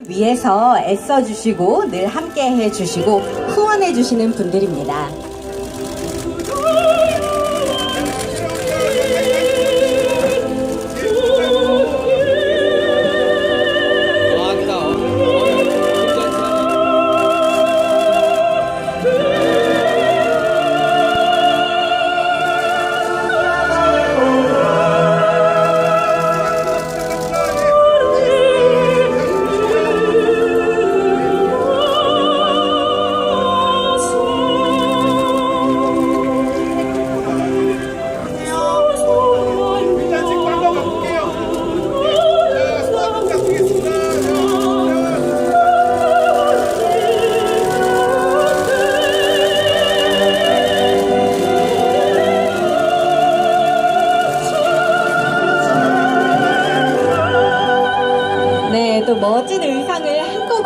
위해서 애써주시고 늘 함께 해주시고 후원해주시는 분들입니다.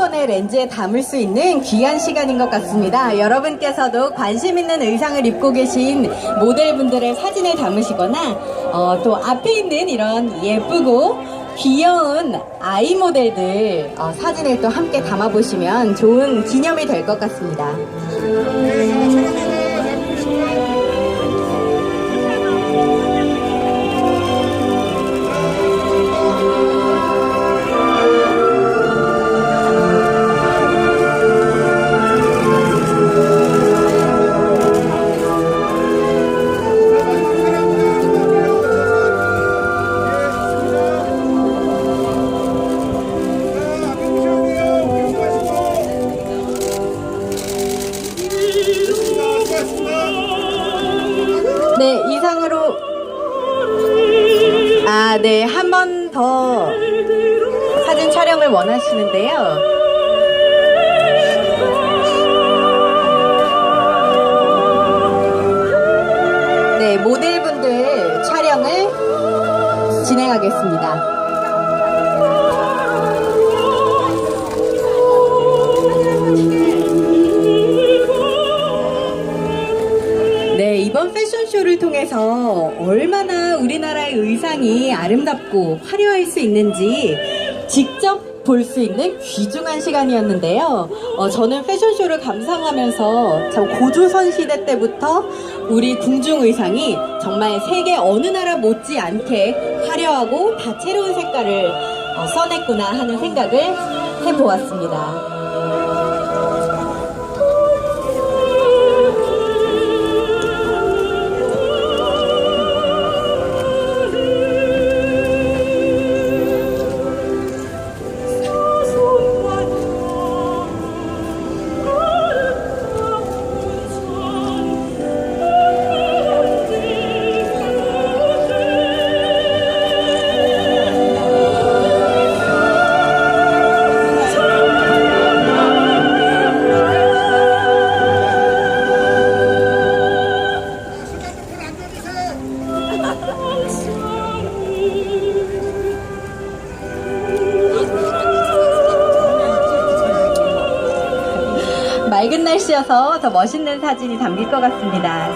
한꺼번에 렌즈에 담을 수 있는 귀한 시간인 것 같습니다. 여러분께서도 관심 있는 의상을 입고 계신 모델분들의 사진을 담으시거나 어, 또 앞에 있는 이런 예쁘고 귀여운 아이 모델들 어, 사진을 또 함께 담아보시면 좋은 기념이 될 것 같습니다. 아, 네, 한 번 더 사진 촬영을 원하시는데요. 네, 모델분들 촬영을 진행하겠습니다. 패션쇼를 통해서 얼마나 우리나라의 의상이 아름답고 화려할 수 있는지 직접 볼 수 있는 귀중한 시간이었는데요. 어, 저는 패션쇼를 감상하면서 참 고조선 시대 때부터 우리 궁중 의상이 정말 세계 어느 나라 못지않게 화려하고 다채로운 색깔을 어, 써냈구나 하는 생각을 해보았습니다. 맑은 날씨여서 더 멋있는 사진이 담길 것 같습니다.